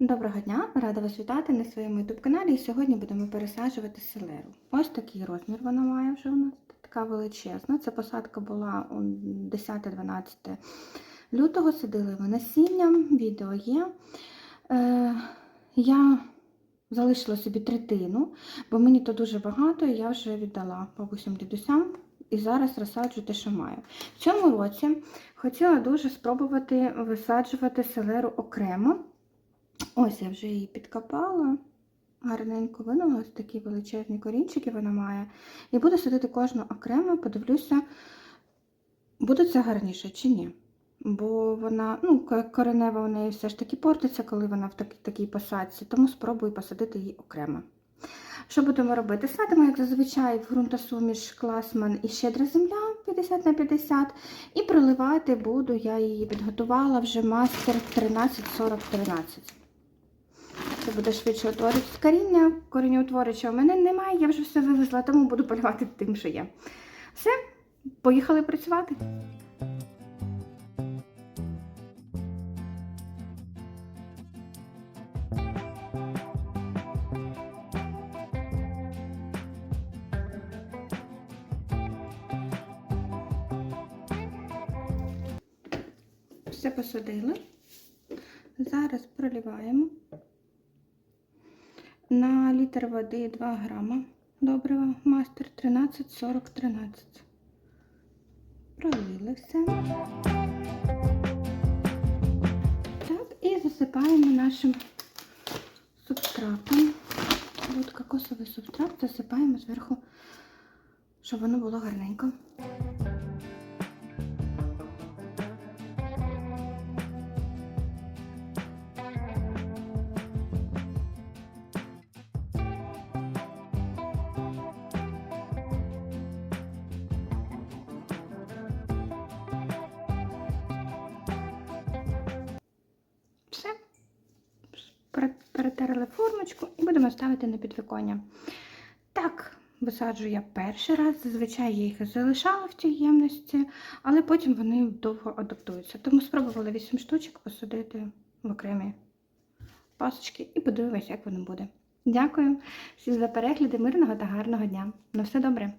Доброго дня! Рада вас вітати на своєму youtube каналі. І сьогодні будемо пересаджувати селеру. Ось такий розмір вона має вже у нас, така величезна. Це посадка була 10-12 лютого. Садили ми насінням, відео є. Е, я залишила собі третину, бо мені то дуже багато, і я вже віддала бабусям дідусям. І зараз розсаджу те, що маю. В цьому році хотіла дуже спробувати висаджувати селеру окремо. Ось я вже її підкопала, гарненько винула, ось такі величезні корінчики вона має. І буду садити кожну окремо, подивлюся, буде це гарніше чи ні. Бо вона, ну, коренева у неї все ж таки портиться, коли вона в такій, такій посадці, тому спробую посадити її окремо. Що будемо робити? Садимо, як зазвичай, в ґрунтосуміш класман і щедра земля 50 на 50. І проливати буду, я її підготувала вже мастер 13-40-13. Це буде швидше утворюватися коріння. Коріння у мене немає, я вже все вивезла, тому буду поливати тим, що є. Все, поїхали працювати. Все посадили. Зараз проливаємо. На літр води 2 грама добрива мастер 13 40 13. Пролили все. Так, і засипаємо нашим субстратом. От кокосовий субстрат засипаємо зверху, щоб воно було гарненько. Все. Пере- Перетерли формочку і будемо ставити на підвіконня. Так, висаджую я перший раз. Зазвичай я їх залишала в цій ємності, але потім вони довго адаптуються. Тому спробувала 8 штучок посадити в окремі пасочки і подивимось, як воно буде. Дякую всім за перегляди, мирного та гарного дня. На все добре!